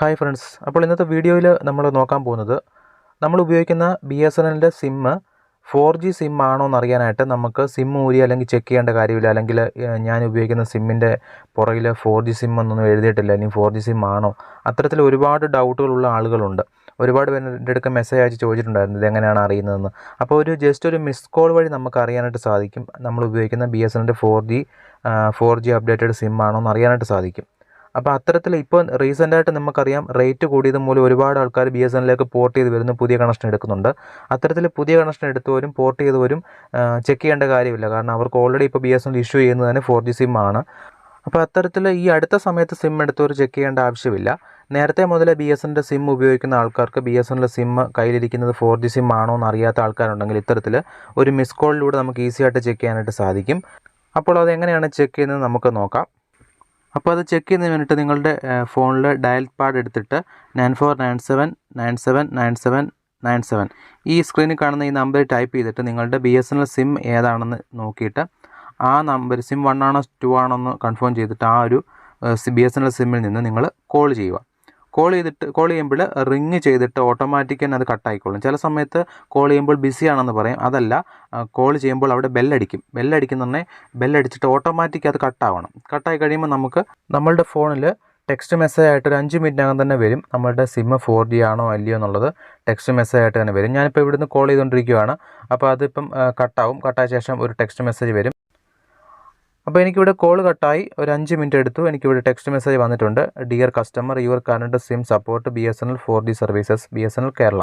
Hi friends. അപ്പോൾ ഇന്നത്തെ വീഡിയോയിൽ നമ്മൾ നോക്കാൻ പോകുന്നത് നമ്മൾ ഉപയോഗിക്കുന്ന ബി എസ് എൻ എല്ലിന്റെ സിമ്മ് ഫോർ ജി സിം ആണോ എന്നറിയാനായിട്ട് നമുക്ക് സിം ഊരി അല്ലെങ്കിൽ ചെക്ക് ചെയ്യേണ്ട കാര്യമില്ല. അല്ലെങ്കിൽ ഞാൻ ഉപയോഗിക്കുന്ന സിമ്മിന്റെ പുറകിൽ ഫോർ ജി സിം എന്നൊന്നും എഴുതിയിട്ടില്ല. ഇനി ഫോർ ജി സിം ആണോ? അത്തരത്തിൽ ഒരുപാട് ഡൗട്ടുകളുള്ള ആളുകളുണ്ട്. ഒരുപാട് പേര് എന്റെ അടുക്ക മെസ്സേജ് അയച്ച് ചോദിച്ചിട്ടുണ്ടായിരുന്നു ഇതെങ്ങനെയാണ് അറിയുന്നതെന്ന്. അപ്പോൾ ഒരു ജസ്റ്റ് ഒരു മിസ് കോൾ വഴി നമുക്ക് അറിയാനായിട്ട് സാധിക്കും. നമ്മൾ ഉപയോഗിക്കുന്ന ബി എസ് എന്റെ four G four G updated sim ആണോ എന്ന് അറിയാനായിട്ട് സാധിക്കും. അപ്പോൾ അത്തരത്തിൽ ഇപ്പോൾ റീസെന്റായിട്ട് നമുക്കറിയാം റേറ്റ് കൂടിയത് മൂലം ഒരുപാട് ആൾക്കാർ ബി എസ് എന്നിലേക്ക് പോർട്ട് ചെയ്ത് വരുന്നു പുതിയ കണക്ഷൻ എടുക്കുന്നുണ്ട്. അത്തരത്തിൽ പുതിയ കണക്ഷൻ എടുത്തവരും പോർട്ട് ചെയ്തവരും ചെക്ക് ചെയ്യേണ്ട കാര്യമില്ല. കാരണം അവർക്ക് ഓൾറെഡി ഇപ്പോൾ ബി എസ് എൻ ഇഷ്യൂ ചെയ്യുന്നത് തന്നെ ഫോർ ജി സിം ആണ്. അപ്പോൾ അത്തരത്തിൽ ഈ അടുത്ത സമയത്ത് സിം എടുത്തവർ ചെക്ക് ചെയ്യേണ്ട ആവശ്യമില്ല. നേരത്തെ മുതലേ ബി എസ് എന്റെ സിം ഉപയോഗിക്കുന്ന ആൾക്കാർക്ക് ബി എസ് എന്റെ സിം കയ്യിലിരിക്കുന്നത് ഫോർ ജി സിം ആണോ എന്ന് അറിയാത്ത ആൾക്കാരുണ്ടെങ്കിൽ ഇത്തരത്തിൽ ഒരു മിസ് കോളിലൂടെ നമുക്ക് ഈസി ആയിട്ട് ചെക്ക് ചെയ്യാനായിട്ട് സാധിക്കും. അപ്പോൾ അത് എങ്ങനെയാണ് ചെക്ക് ചെയ്യുന്നത് നമുക്ക് നോക്കാം. അപ്പോൾ അത് ചെക്ക് ചെയ്യുന്നതിന് വേണ്ടിയിട്ട് നിങ്ങളുടെ ഫോണിൽ ഡയൽ പാഡ് എടുത്തിട്ട് nine four nine seven nine seven nine seven nine seven ഈ സ്ക്രീനിൽ കാണുന്ന ഈ നമ്പർ ടൈപ്പ് ചെയ്തിട്ട് നിങ്ങളുടെ B S N L sim ഏതാണെന്ന് നോക്കിയിട്ട് ആ നമ്പർ സിം വൺ ആണോ ടു ആണോ എന്ന് കൺഫേം ചെയ്തിട്ട് ആ ഒരു ബി എസ് എൻ എൽ സിമ്മിൽ നിന്ന് നിങ്ങൾ കോൾ ചെയ്യുക. കോൾ ചെയ്തിട്ട് കോൾ ചെയ്യുമ്പോൾ റിങ് ചെയ്തിട്ട് ഓട്ടോമാറ്റിക് തന്നെ അത് കട്ടായിക്കോളും ചില സമയത്ത് കോൾ ചെയ്യുമ്പോൾ ബിസി ആണെന്ന് പറയും. അതല്ല കോൾ ചെയ്യുമ്പോൾ അവിടെ ബെല്ലടിക്കും ബെല്ലടിക്കുന്നുണ്ടെ ബെല്ലടിച്ചിട്ട് ഓട്ടോമാറ്റിക് അത് കട്ടാവണം കട്ടായി കഴിയുമ്പോൾ നമുക്ക് നമ്മളുടെ ഫോണിൽ ടെക്സ്റ്റ് മെസ്സേജ് ആയിട്ട് ഒരു അഞ്ച് മിനിറ്റിനകം തന്നെ വരും. നമ്മളുടെ സിമ്മ് ഫോർ ജി ആണോ അല്ലയോ എന്നുള്ളത് ടെക്സ്റ്റ് മെസ്സേജ് ആയിട്ട് തന്നെ വരും. ഞാനിപ്പോൾ ഇവിടുന്ന് കോൾ ചെയ്തുകൊണ്ടിരിക്കുകയാണ് അപ്പോൾ അതിപ്പം കട്ടാവും കട്ടായ ശേഷം ഒരു ടെക്സ്റ്റ് മെസ്സേജ് വരും. അപ്പോൾ എനിക്കിവിടെ കോൾ കട്ടായി ഒരു അഞ്ച് മിനിറ്റ് എടുത്തു. എനിക്കിവിടെ ടെക്സ്റ്റ് മെസ്സേജ് വന്നിട്ടുണ്ട്. Dear customer your current sim support B S N L four G services B S N L Kerala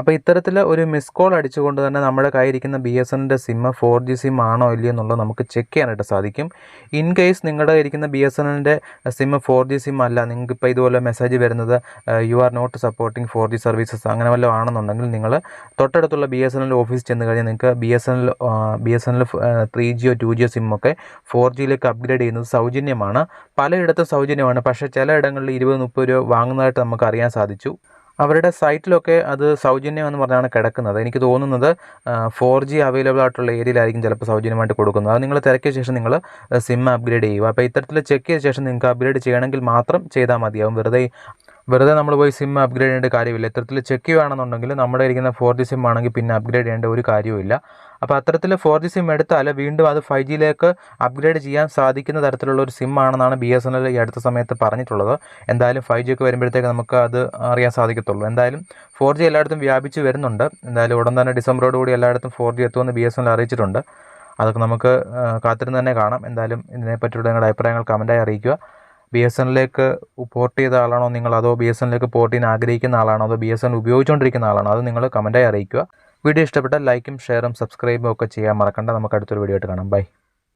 അപ്പോൾ ഇത്തരത്തിൽ ഒരു മിസ് കോൾ അടിച്ചുകൊണ്ട് തന്നെ നമ്മുടെ കയ്യിരിക്കുന്ന ബി എസ് എന്റെ സിമ്മ് ഫോർ ജി സിം ആണോ ഇല്ലയോ എന്നുള്ളത് നമുക്ക് ചെക്ക് ചെയ്യാനായിട്ട് സാധിക്കും. ഇൻ കേസ് നിങ്ങളുടെ ഇരിക്കുന്ന ബി എസ് എന്റെ സിമ്മ് ഫോർ ജി സിം അല്ല നിങ്ങൾക്ക് ഇപ്പോൾ ഇതുപോലെ മെസ്സേജ് വരുന്നത് you are not supporting four G services അങ്ങനെ വല്ലതും ആണെന്നുണ്ടെങ്കിൽ നിങ്ങൾ തൊട്ടടുത്തുള്ള B S N L office ചെന്ന് കഴിഞ്ഞാൽ നിങ്ങൾക്ക് B S N L B S N L three Jio two ജിയോ സിമ്മൊക്കെ ഫോർ ജിയിലേക്ക് അപ്ഗ്രേഡ് ചെയ്യുന്നത് സൗജന്യമാണ്. പലയിടത്തും സൗജന്യമാണ്. പക്ഷേ ചില ഇടങ്ങളിൽ ഇരുപത് മുപ്പത് രൂപ വാങ്ങുന്നതായിട്ട് നമുക്ക് അറിയാൻ സാധിച്ചു. അവരുടെ സൈറ്റിലൊക്കെ അത് സൗജന്യം എന്ന് പറഞ്ഞാണ് കിടക്കുന്നത്. എനിക്ക് തോന്നുന്നത് ഫോർ ജി അവൈലബിൾ ആയിട്ടുള്ള ഏരിയയിലായിരിക്കും ചിലപ്പോൾ സൗജന്യമായിട്ട് കൊടുക്കുന്നത്. അത് നിങ്ങൾ തിരക്കിയ ശേഷം നിങ്ങൾ സിം അപ്ഗ്രേഡ് ചെയ്യുക. അപ്പോൾ ഇത്തരത്തിൽ ചെക്ക് ചെയ്ത ശേഷം നിങ്ങൾക്ക് അപ്ഗ്രേഡ് ചെയ്യണമെങ്കിൽ മാത്രം ചെയ്താൽ മതിയാവും. വെറുതെ വെറുതെ നമ്മൾ പോയി സിം അപ്ഗ്രേഡ് ചെയ്യേണ്ട കാര്യമില്ല. ഇത്തരത്തിൽ ചെക്ക് ചെയ്യുകയാണെന്നുണ്ടെങ്കിൽ നമ്മുടെ ഇരിക്കുന്ന ഫോർ ജി സിം ആണെങ്കിൽ പിന്നെ അപ്ഗ്രേഡ് ചെയ്യേണ്ട ഒരു കാര്യവുമില്ല അപ്പോൾ അത്തരത്തിൽ ഫോർ ജി സിം എടുത്താൽ വീണ്ടും അത് ഫൈവ് ജിയിലേക്ക് അപ്ഗ്രേഡ് ചെയ്യാൻ സാധിക്കുന്ന തരത്തിലുള്ള ഒരു സിം ആണെന്നാണ് ബി എസ് എൻ എൽ ഈ അടുത്ത സമയത്ത് പറഞ്ഞിട്ടുള്ളത്. എന്തായാലും ഫൈവ് ജി ഒക്കെ വരുമ്പോഴത്തേക്ക് നമുക്ക് അത് അറിയാൻ സാധിക്കത്തുള്ളൂ. എന്തായാലും ഫോർ ജി എല്ലായിടത്തും വ്യാപിച്ച് വരുന്നുണ്ട്. എന്തായാലും ഉടൻ തന്നെ ഡിസംബറോട് കൂടി എല്ലായിടത്തും ഫോർ ജി എത്തുമെന്ന് ബി എസ് എൻ എൽ അറിയിച്ചിട്ടുണ്ട്. അതൊക്കെ നമുക്ക് കാത്തിരുന്ന് തന്നെ കാണാം. എന്തായാലും ഇതിനെപ്പറ്റിയുള്ള നിങ്ങളുടെ അഭിപ്രായങ്ങൾ കമന്റായി അറിയിക്കുക. ബി എസ് എന്നിലേക്ക് പോർട്ട് ചെയ്ത ആളാണോ നിങ്ങൾ അതോ ബി എസ് എന്നിലേക്ക് പോർട്ട് ചെയ്യാൻ ആഗ്രഹിക്കുന്ന ആളാണോ അതോ ബി എസ് എൻ ഉപയോഗിച്ചുകൊണ്ടിരിക്കുന്ന ആളാണോ അത് നിങ്ങൾ കമന്റായി അറിയിക്കുക. വീഡിയോ ഇഷ്ടപ്പെട്ടാൽ ലൈക്കും ഷെയറും സബ്സ്ക്രൈബും ഒക്കെ ചെയ്യാൻ മറക്കണ്ട. നമുക്ക് അടുത്തൊരു വീഡിയോ ആയിട്ട് കാണാം. ബൈ.